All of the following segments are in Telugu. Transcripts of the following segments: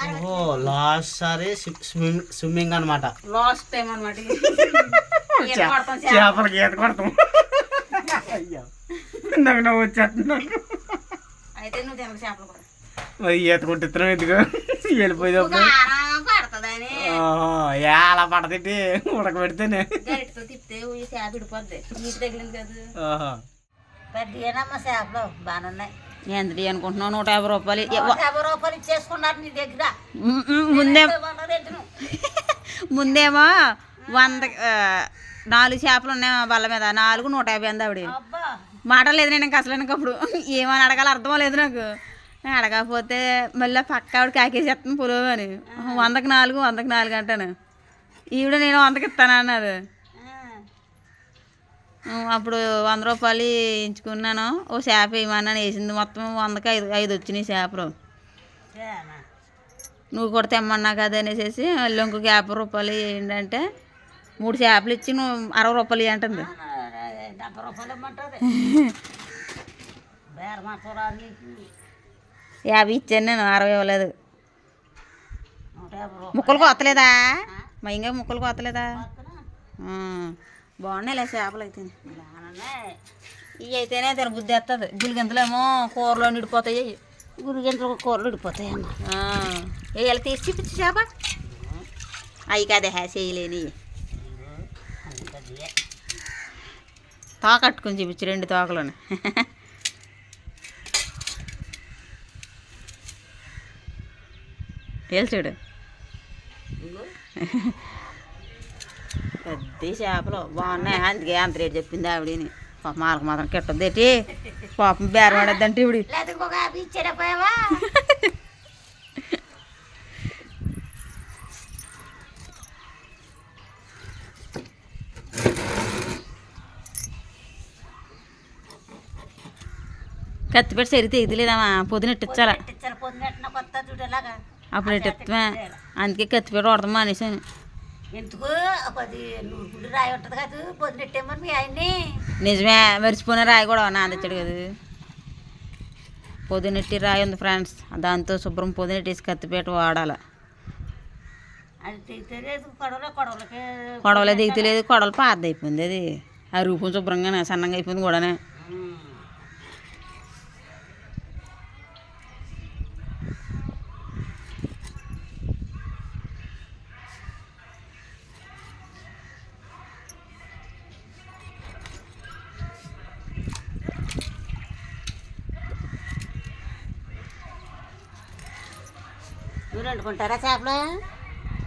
ఓహో లాస్ట్ సారి స్విమ్మింగ్ స్విమ్మింగ్ అనమాట లాస్ట్ టైం అనమాట చేపలకి ఈత కొడతాం. నాకు నవ్వు వచ్చేస్తుంది నాకు అయితే నువ్వు తినక చేపలు కూడా. మరి ఈత కొట్టిస్తున్నాం ఎందుకు? అలా పడతేటి? ఉడకబెడితేనే. తిప్పితే చేప విడిపోద్ది. నీటి తగిలింది కదా. ఆహా. పెద్దయేనమ్మ చేపలు? బాగున్నాయి ఎంత అనుకుంటున్నావు? నూట యాభై రూపాయలు యాభై రూపాయలు ఇచ్చేసుకున్నారు నీ దగ్గర. ముందే. ముందేమో వంద నాలుగు చేపలు ఉన్నాయి బల్ల మీద. నాలుగు నూట యాభై అంది ఆవిడ అబ్బా. మాట లేదు నేను ఇంకా అసలు నాకు అప్పుడు ఏమని అడగాలి అర్థం లేదు నాకు. నేను అడగకపోతే మళ్ళీ పక్క ఆవిడ కాకేసేస్తాను పులువు అని. వందకి నాలుగు వందకి నాలుగు అంటాను. ఈవిడ నేను వందకి ఇస్తాను ఉం, అప్పుడు వంద రూపాయలు ఎంచుకున్నాను ఓ చేప వేయమన్నాను వేసింది మొత్తం వందకి ఐదు ఐదు వచ్చినాయి చేపలు. నువ్వు కూడా తెమ్మన్నా కదా అనేసి మళ్ళీ ఇంకొక యాభై రూపాయలు ఏంటంటే మూడు చేపలు ఇచ్చి నువ్వు అరవై రూపాయలు నీకు యాభై ఇచ్చాను నేను అరవై ఇవ్వలేదు. ముక్కలు కొత్తలేదా మా ఇంకా ముక్కలు కొత్తలేదా బాగున్నాయిలే చేపలు అయితే. ఇవి అయితేనే తిన బుద్ధి వస్తుంది గులిగింతలేమో కూరలో నిడిపోతాయి గురిగింతలు కూరలు ఉడిపోతాయమ్మ వేయాలి తీసి పిచ్చి చేప. అవి కదే హే చేయలేని. అందుకది తోక కట్టుకుని చూపించు రెండు తోకలను. వేలు చూడు. పెద్ద చేపలు. బాగున్నాయి. అందుకే అంత రేటు చెప్పింది ఆవిడని. పాపం వాళ్ళకి మాత్రం కిట్టద్దేటి పాపం బేరం ఆడద్దంటే యాభై ఇచ్చేటపోయావా కత్తిపెట్టి సరి తెగితలేదమ్మా పొద్దున ఇట్టించాల అప్పుడు ఇట్టిస్తామా అందుకే కత్తిపెట్టి వాడదాం మానేసాను. ఎందుకు? కొద్ది నూరు రాయి ఉంటుంది కదా పొద్దునెట్టేమని మీ ఆయన్ని. నిజమే మర్చిపోయిన రాయి కూడా తెచ్చాడు కదా. పొద్దునెట్టి రాయి ఉంది ఫ్రెండ్స్. దాంతో శుభ్రం పొద్దునెట్టేసి కత్తిపెట్టి వాడాలి. అది తెలియదు కొడవలే కొడవలకి కొడవలే దిగుతలేదు కొడవలు పాత అయిపోయింది అది. ఆ రూపం శుభ్రంగానే సన్నంగా అయిపోయింది కూడానే. మీరు వండుకుంటారా చేపలు?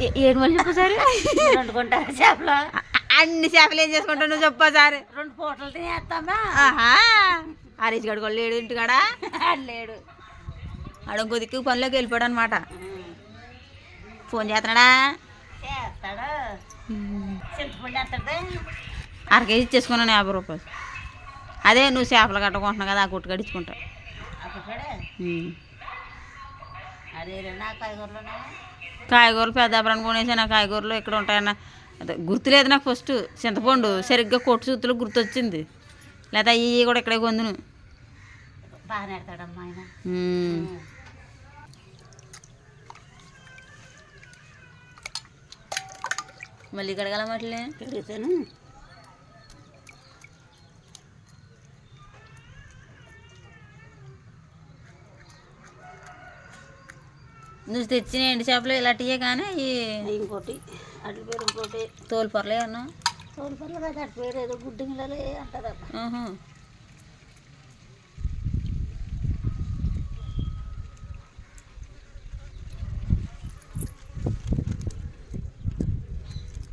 ఏ- ఏడు వండుకుంటారా చేపలు? అన్ని చేపలు ఏం చేసుకుంటావు నువ్వు చెప్పసారి రెండు పూటలు తినేస్తామా? హరీష్ గడు కూడా లేడు ఇంటికాడ? లేడు. ఆడ ఇంకో దిక్కు పనిలోకి వెళ్ళిపోయాడు అనమాట ఫోన్ చేస్తున్నాడా? చేస్తాడు? అర కేజీ ఇచ్చేసుకున్నాను యాభై రూపాయలు. అదే నువ్వు చేపలు కట్టుకుంటున్నావు కదా ఆ గుట్టు కట్టించుకుంటావు అక్కడ అరే నా కాయగూరలోనే కాయగూరలు పెద్ద అబ్బరాన్ని కొనేసాను కాయగూరలు ఇక్కడ ఉంటాయన్న. గుర్తులేదు నాకు ఫస్ట్ చింతపండు సరిగ్గా కొట్టు చూతులు గుర్తొచ్చింది. లేదా అయ్యి కూడా ఇక్కడే కొందును. మళ్ళీ కడగల మట్లే? పెరుగుతాను నువ్వు తెచ్చిన ఎండు చేపలు ఇలాంటివే కానీ ఇంకోటి అటు పేరు ఇంకోటి. తోలు పొరలే అన్నా తోలు పర్లు కదా అటు పేరు ఏదో గుడ్డి మిల్లలే అంటారమ్మా ఆహా.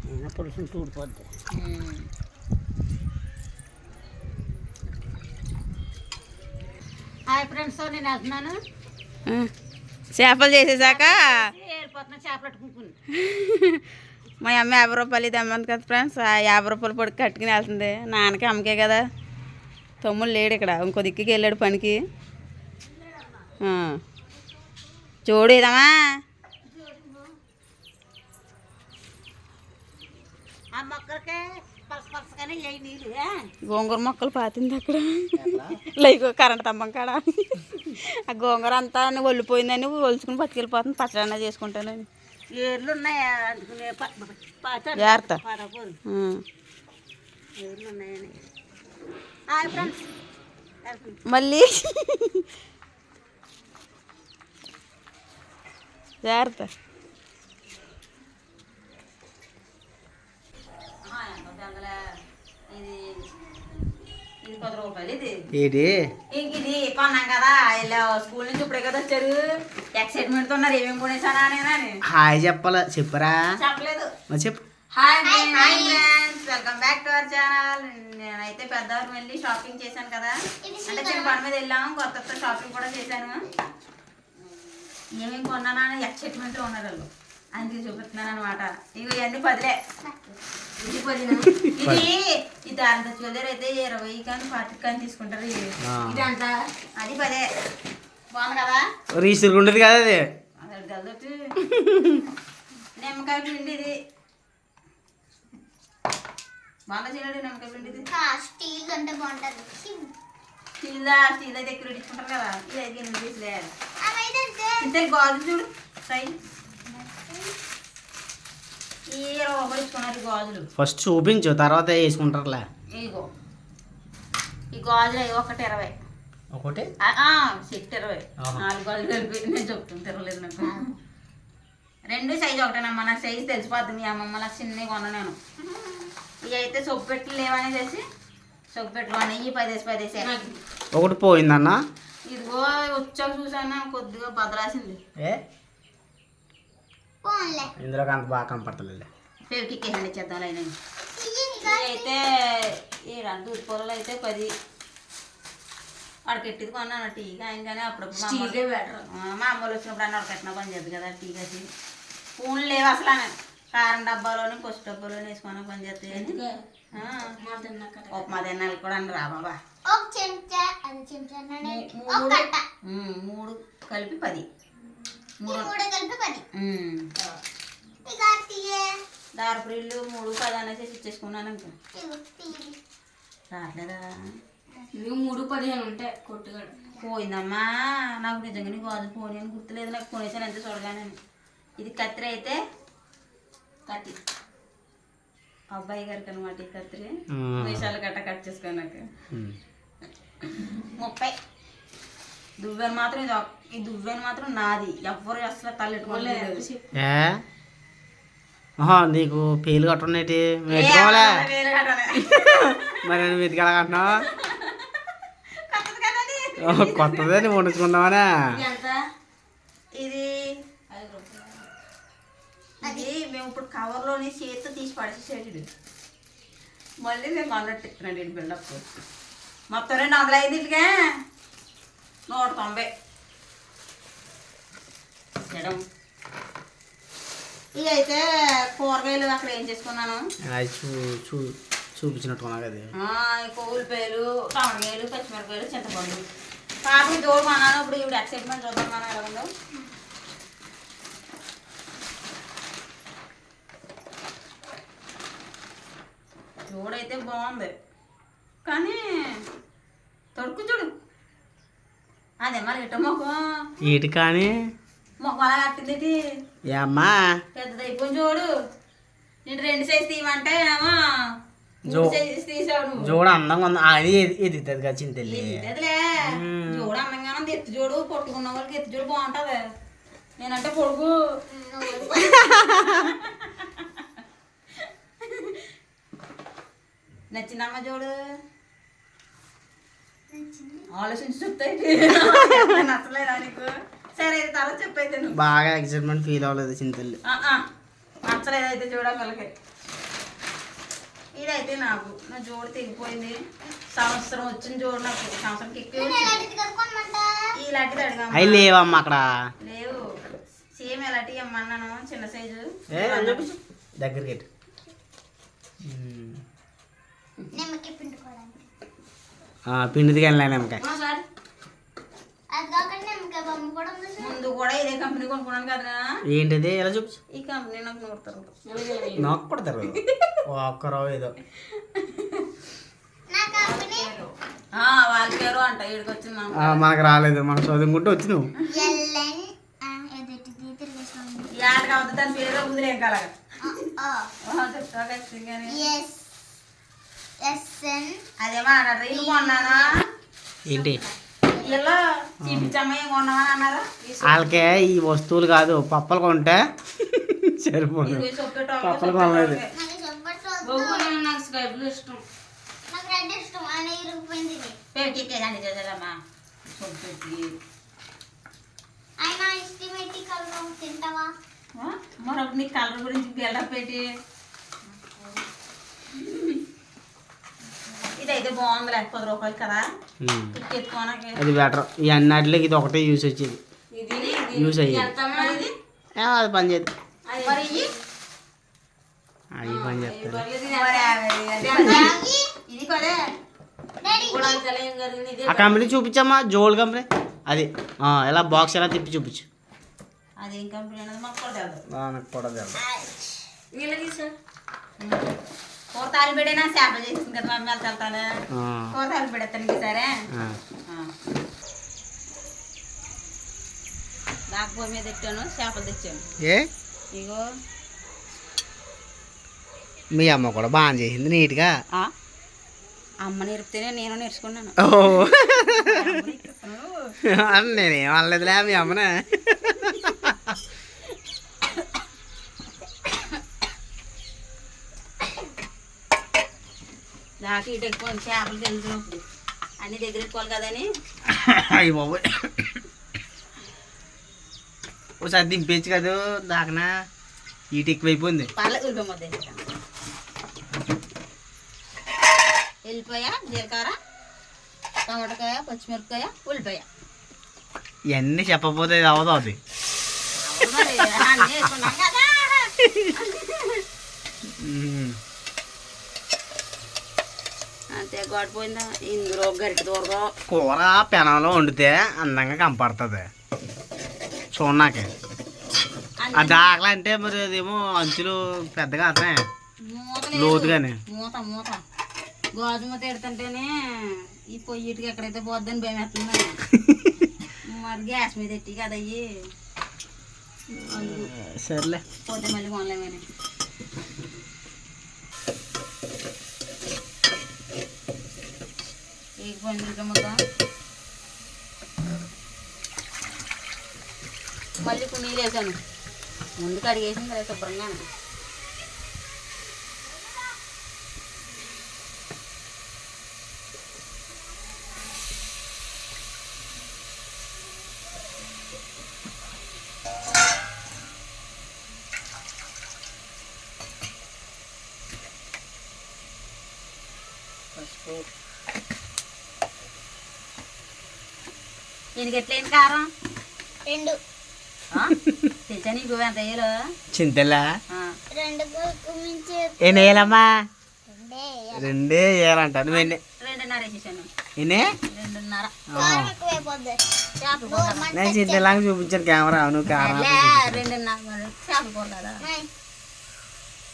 నేను పులుసుని తూడిపోద్ది. ఉమ్. హాయ్ ఫ్రెండ్స్ నేను వెళ్తున్నాను చేపలు చేసేసాక మా అమ్మ యాభై రూపాయలు ఇది అమ్మంది కదా ఫ్రెండ్స్ ఆ యాభై రూపాయలు పొడి కట్టుకుని వెళ్తుంది. నాన్నకి అమ్మకే కదా. తమ్ముడు లేడు ఇక్కడ. ఇంకో దిక్కుకి వెళ్ళాడు పనికి. చూడు ఇదమ్మా ఆ మొక్కలకే గోంగూర మొక్కలు పాతింది అక్కడ. లైక్ కరెంట్ స్తంభం కాడ? ఆ గోంగూర అంతా ఒళ్ళిపోయిందని ఒలుచుకుని పట్టుకెళ్ళిపోతుంది పచ్చడన్నా చేసుకుంటానని. ఏర్లు జాగ్రత్త. మళ్ళీ? జాగ్రత్త. ఇది ఇది ఏంటి ఇంక ఇది కొన్నాం కదా ఇలా స్కూల్ నుంచి ఇప్పుడే కదా వచ్చారు. ఎక్సైట్మెంట్తో ఉన్నారు ఏమేమి కొనేసానా అని హాయ్ చెప్పాల? చెప్పరా? చెప్పలేదు. మరి చెప్పు. Hi hi friends welcome back to our channel నేనైతే పెద్దవారు వెళ్ళి షాపింగ్ చేశాను కదా. అంటే చిన్న పని మీద వెళ్ళాము కొత్త కొత్త షాపింగ్ కూడా చేశాను. ఏమేమి కొన్నానా అని ఎక్సైట్మెంట్ ఉన్నారు వాళ్ళు. అందుకే చూపిస్తున్నాను అనమాట ఇవి ఇవన్నీ పదిలే. ఇది పదిన? ఇది ఇది అంత అయితే ఇరవై కానీ పాతిక కానీ తీసుకుంటారు ఇది అంత? అది పదే. బాగుంది కదా రీసెంట్ కదా అది. నిమ్మకాయ పిండి ఇది. బాగా చేయలేడు నిమ్మకాయ పిండి ఇది? స్టీల్ అంటే బాగుంటుంది. స్టీల్ స్టీల్ అయితే ఎక్కువ ఇచ్చుకుంటారు కదా. ఇది అవైతే ఇంతే గాజులు చూడు. సై ఈ ఇరవై రూపాయలు ఇచ్చుకున్నారు ఈ గాజులు. ఫస్ట్ చూపించు తర్వాత వేసుకుంటారులే. ఇగో ఈ గాజులు అవి ఒకటి ఇరవై. ఒకటి? సెట్ ఇరవై. నాలుగు గాజులు కలిపి నేను చెప్తాను తిరగలేదు నాకు. రెండు సైజు ఒకటేనమ్మా నాకు సైజు తెలిసిపోద్ది మీ అమ్మమ్మ నాకు చిన్నవి కొన్నా నేను. ఇవి అయితే సొప్పు పెట్లు లేవని చేసి సొప్పు పెట్లు అనేవి పదేసి పదేసి. ఒకటి పోయిందన్న? ఇదిగో వచ్చాక చూసాను కొద్దిగా బదలాసింది. ఇందులోకి అంత బాగా కనపడతలేదు ఫేవ్కిక్ హ్యాండ్ అయినా అయితే ఈ రెండు పొలాలు అయితే పది. వాడికి ఎట్టిది కొన్నాను టీ కానీ అప్పుడప్పుడు మా అమ్మలు వచ్చినప్పుడు అన్న వాడికి పని చేద్దు కదా టీ కట్టి స్పూన్లు లేవు అసలు ఆమె. కారం డబ్బాలోని పసుపు డబ్బాలోని వేసుకొని పని చేస్తాయి ఆ, ఉప్మా తిన్నాళ్ళు కూడా అని రా బాబా. మూడు కలిపి పది. మూడు. మూడు పది. దారపురిళ్ళు మూడు అనేసి ఇచ్చేసుకున్నాను ఇంకా రావట్లేదా ఇవి మూడు పదిహేను ఉంటాయి కొట్టుగాడు పోయిందమ్మా. నాకు నిజంగా నీకు గాజు పోనీ అని గుర్తులేదు. నాకు కొనేసాను ఎంత చూడగానే. ఇది కత్తిరి అయితే కత్తి. అబ్బాయి గారికి అనమాట ఈ కత్తిరి. వేషాలు గట్ట కట్ చేసుకో నాకు. ముప్పై. దువ్వెన మాత్రం ఇది ఒక్- ఈ దువ్వెన మాత్రం నాది. ఎవ్వరు అసలు తల్లెట్టుకోలేదు ఏ? ఆహా, నీకు పేలు కట్టున్నటి పెట్టుకోవాలే మరి నువ్వు వెతికెళ్ళగంటున్నావు కొత్తదే నువ్వు వండించుకుందామనే ఎంత? ఇది అది మేము ఇప్పుడు కవర్లోని చేతితో తీసి పడేసేసాడు మళ్ళీ మేము అన్నట్టు ఇస్తున్నాడు బిల్డప్. మొత్తం రెండు వందల ఐదు ఇంటికే. నూట తొంభై. ఇవి అయితే కూరగాయలు అక్కడ ఏం చేసుకున్నాను? చూపించినట్టుకున్నా కదా. కోవులపాయలు టమాటకాయలు పచ్చిమిరపకాయలు చింతపండు. పాపకి జోడు కొన్నాను ఇప్పుడు ఇప్పుడు ఎక్సైట్మెంట్ చూద్దాం మనం ఎలా ఉందో జోడైతే బాగుంది. కానీ తొడుకు చూడు. అదే మరి ఇట మొఖం. ఈటి కానీ మొఖం అలా కట్టింది ఏ అమ్మా? పెద్దది అయిపోయింది చూడు. నేను రెండు సైజు తీయమంటే ఏమో జో- మూడు సైజు తీసావు నువ్వు చూడ అందంగా ఉంది. అది ఎదుగుతుంది కదా చింతల్లి. జోడు అందంగా ఉంది. ఎత్తు జోడు. పట్టుకున్న వాళ్ళకి ఎత్తు జోడు బాగుంటది. నేనంటే పొడుగు. నచ్చిందమ్మ జోడు? ఆలోచించి చెప్తాయి నచ్చలేదా నీకు? సరే అయితే తర్వాత చెప్పైతే నువ్వు. బాగా ఎక్సైట్మెంట్ ఫీల్ అవ్వలేదు చింతల్లి. ఆ, ఆ. నచ్చలేదైతే చూడగలకి ఇదైతే నాకు. నా జోడు తెగిపోయింది. సంవత్సరం వచ్చిన జోడు నాకు. సంవత్సరంకి ఎక్కువ వచ్చింది. ఇలాంటిది అడిగాము అవి లేవమ్మా అక్కడ. లేవు. సేమ్ ఎలాంటి ఇమ్మన్నాను చిన్న సైజు. దగ్గరికి పిండిది కానీ నిమ్మకాయ బొమ్మ కూడా ఉంది సార్ ముందు కూడా ఇదే కంపెనీ కొనుక్కున్నాను కదా ఏంటిది? ఎలా చూపించు ఈ కంపెనీ నాకు నూరుతారు నాకు కూడా తెలియదు ఒక్కరో ఏదో. నా కంపెనీ వాళ్ళ పేరు అంట ఇక్కడికి వచ్చింది ఆ, మనకు రాలేదు. మనం చదువుకుంటూ వచ్చి నువ్వు. అవుతుంది దాని పేరు వదిలేం కలగా. చెప్తా ఖచ్చితంగానే? ఎస్. ఎస్ఎన్. అదేమో అన్నారు ఇల్లు కొన్నానా? ఏంటి? వాళ్ళకే ఈ వస్తువులు కాదు పప్పలు కొంటే సరిపోదు. పప్పలు కొనలేదు. మరొకటి నీ కలర్ గురించి బిల్డప్ పెట్టి ఇదైతే బాగుందిలే పది రూపాయలు కదా. ఉమ్. ఎత్తుకోనకి అది బెటర్ ఈ అన్నిటికి ఇది ఒకటే యూస్ వచ్చేది. ఇది యూస్ అయ్యేది. అది పని చేద్దాం. అవి పని ఇదే ఆ కంపెనీ చూపించమ్మా జోల్ కంపెనీ అది ఆ, ఎలా బాక్స్ ఎలా తిప్పి చూపించు. అదేం కంపెనీ నాకు కూడా తెలుసు వీళ్ళకి సార్ కూర తాలి పెడైనా చేపలు చేసింది కదా మమ్మీ వెళ్తాను ఆ, కూర తాలి పెడతాను సరే? ఆ. నాకు పొయ్యి మీద పెట్టాను చేపలు తెచ్చాను. ఏ? ఇగో. మీ అమ్మ కూడా బాగా చేసింది నీట్గా? ఆ, అమ్మ నేర్పితేనే నేను నేర్చుకున్నాను. నేనేం అనలేదులే మీ అమ్మనే. నాకు ఇటు ఎక్కువ చేపలు తెలిసినప్పుడు అన్ని దగ్గర ఎక్కువాలి కదని. అయ్యి బాబోయ్. ఒకసారి దింపేచ్చు కదా దాకనా? ఈట ఎక్కువైపోయింది. వెళ్ళిపోయ జీలకర్ర టమాటకాయ పచ్చిమిరపకాయ ఉల్లిపాయ. ఇవన్నీ చెప్పకపోతే ఇది అవదు అది. అవును మరి అన్నీ వేసుకున్నాం కదా ఉమ్. అంతే గడిపోయిందా ఇందులో గరిట దూరం కూర పెనంలో వండితే అందంగా కనపడుతుంది. చూడనాకే ఆ దాకలా అంటే మరి అదేమో అంచులు పెద్దగా మూత లోతుగానే. మూత మూత. గోధుమ తిడుతుంటేనే ఈ పొయ్యిటికి ఎక్కడైతే పోద్దని భయం వేస్తుంది. మరి గ్యాస్ మీద ఎట్టి కదా అయ్యి. సర్లే. పోతే మళ్ళీ కొనలేమని. ఏ ఇంకా ముద్ద మళ్ళీ ఇప్పుడు నీళ్ళు వేసాను. ముందు కడిగేసింది కదా శుభ్రంగా పసుపు దీనికి ఎట్లయింది కారం? రెండు. ఎంత వేయలు? చింతలా? రెండు గురికి మించి ఎన్ని వేయాలమ్మా? రెండే రెండే వేయాలంట. నువ్వు ఎన్ని? రెండున్నర వేసేసాను. ఎన్ని? రెండున్నర. కారం ఎక్కువైపోద్ది. చేపలు కూర నేను చింతలాగా చూపించాను కెమెరా. నువ్వు కారం రెండున్నర కదా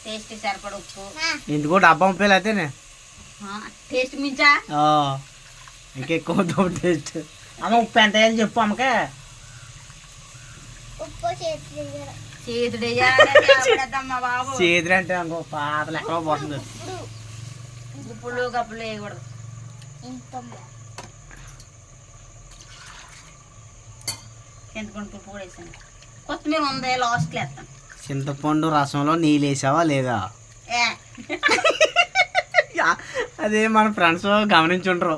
టేస్ట్ సరిపడ ఉప్పు. నా, ఎందుకో డబ్బా ముప్పై అయితేనే. ఆ, టేస్ట్ మించా? ఇంకెక్కువ టేస్ట్. అమ్మ ఉప్పు ఎంత వేయాలి చెప్పు అమ్మకే. చేతులు అంటే ఇంకో పాతలు ఎక్కడో పోతుంది. ఇప్పుడు ఉప్పులు కప్పులు వేయకూడదు. ఇంత చింతపండు పులుపు కూడా వేసాను. కొత్తిమీర ఉంది లాస్ట్లో వేస్తాను. చింతపండు రసంలో నీళ్ళు వేసావా లేదా? అదే మన ఫ్రెండ్స్ గమనించుంటారు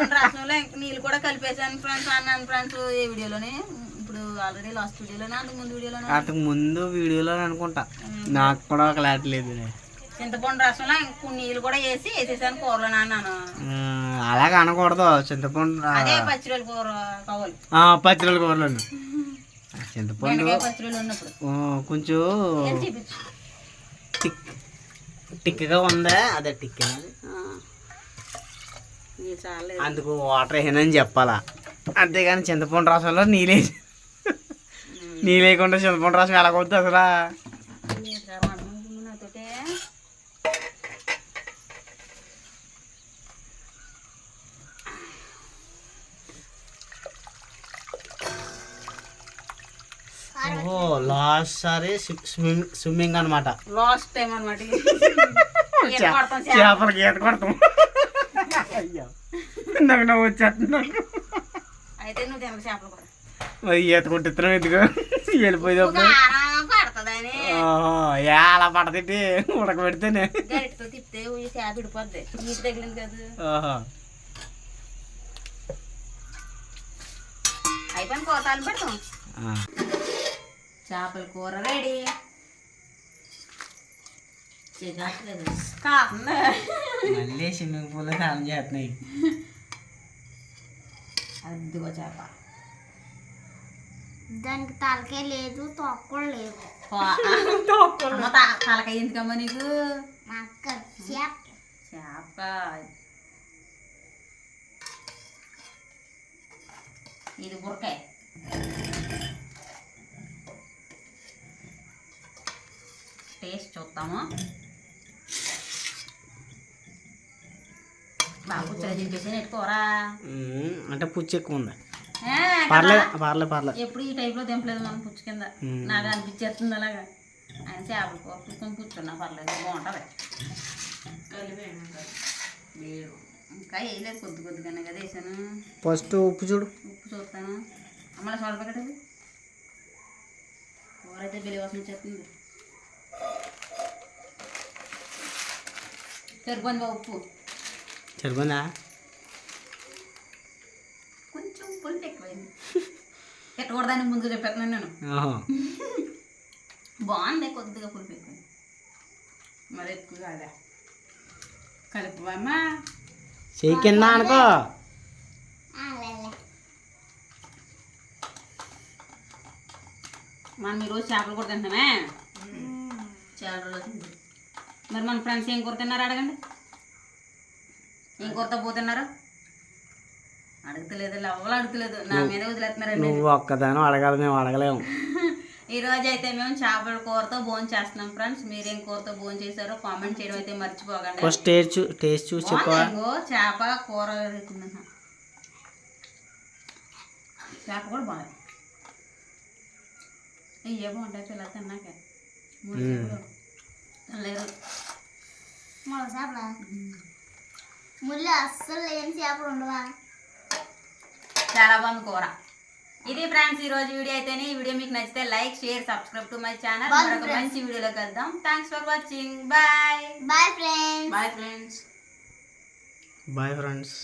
చింతపండు రసంలో నీళ్ళు కూడా కలిపేసాను ఫ్రెండ్స్ అన్నాను ఫ్రెండ్స్ ఈ వీడియోలోనే. ఇప్పుడు ఆల్రెడీ లాస్ట్ వీడియోలోనే అంతకు ముందు వీడియోలోనే అంతకు ముందు వీడియోలో అనుకుంటా. నాకు కూడా క్లారిటీ లేదు చింతపండు రసంలో ఇంకో నీళ్ళు కూడా వేసి వేసేసాను కూరలో అన్నాను. అలాగ అనకూడదు. చింతపండు అదే పచ్చిరొయ్యల కూర కావాలి. ఆ, పచ్చిరొల్ల కూరలోను చింతపండు కొంచెం టిక్ టిక్గా ఉందా? అదే టిక్ అందుకు వాటర్ వేయనని చెప్పాలా. అంతేగాని చింతపండు రసంలో నీళ్ళే నీళ్ళేయకుండా చింతపండు రసం ఎలాగొద్దు అసలు? ఓహో లాస్ట్ సారి స్విమ్మింగ్ స్విమ్మింగ్ అనమాట లాస్ట్ టైం అనమాట చేపలకి ఈత కొడతాం. అయ్యో. ఇందాక నవ్వు వచ్చేస్తుంది నాకు. అయితే నువ్వు తినక చేపలు కూడా. ఈత కొట్టిస్తున్నాం ఎందుకు? ఉడకబెడితేనే. గరిటతో తిప్పితే చేప విడిపోద్ది. నీటి తగిలింది కదా. అయిపోయిన కోతాలు పెడతాం. ఆ. చేపల కూర రెడీ. మళ్ళీ స్విమ్మింగ్ పూల్ స్నానం చేస్తున్నాయి అద్దుగో చేప దానికి తలకే లేదు తొక్క కూడా లేదు అమ్మ తా- తలకాయ ఎందుకమ్మా నీకు మా అక్క చేప చేప ఇది బురకాయ టేస్ట్ చూద్దాము నెట్టుకోరా అంటే పుచ్చి ఎక్కువ ఉంది. పర్లేదు? పర్లేదు పర్లేదు. ఎప్పుడు ఈ టైప్లో దింపలేదు మనం పుచ్చు కింద. నాకు అనిపించేస్తుంది అలాగా. ఆయన చేపల పుచ్చుకొని కూర్చున్నా పర్లేదు బాగుంటుంది. ఇంకా వేయలేదు కొద్ది కొద్దిగానే కదా వేసాను. ఫస్ట్ ఉప్పు చూడు. ఉప్పు చూస్తాను. అమ్మల సోడ ప్యాకెట్ అది. అయితే బిల్లి వాసన వచ్చేస్తుంది. సరిపోయింది ఉప్పు. సరిపోయిందా కొంచెం పులుపు ఎక్కువైంది. పెట్టకూడదని ముందు చెప్పేస్తున్నాను నేను. బాగుంది కొద్దిగా పులుపు ఎక్కువ మరి ఎక్కువ కాదా? కలుపువమ్మా చెయ్యి కింద అనుకో. మనం ఈరోజు చేపలు కూడా తింటామే చాలా రోజులు మరి మన ఫ్రెండ్స్ ఏం కూర తిన్నారు? అడగండి. ఏం కూరతో పోతున్నారు? అడుగుతలేదు ఎవరు అడుగుతలేదు. నా మీద వదిలేస్తున్నారండి నువ్వు ఒక్కదాని అడగాలి మేము అడగలేము. ఈ రోజు అయితే మేము చేపల కూరతో భోజనం చేస్తున్నాం ఫ్రెండ్స్ మీరేం కూరతో భోజనం చేశారో కామెంట్ చేయడం అయితే మర్చిపోకండి. ఫస్ట్ టేస్ట్ టేస్ట్ చూసి చేప కూర చేప కూడా బాగుంది. ఇవే బాగుంటాయి పిల్లలు తిన్నాక? లేదు చేపల. ముళ్ళు అస్సలు లేని చేపలు ఉండవా? చాలా బాగుంది కూర. ఇది ఫ్రెండ్స్ ఈ రోజు వీడియో అయితేనే ఈ వీడియో మీకు నచ్చితే like share subscribe to my channel మరొక. మంచి వీడియోలో కలుద్దాం thanks for watching bye bye friends bye friends bye friends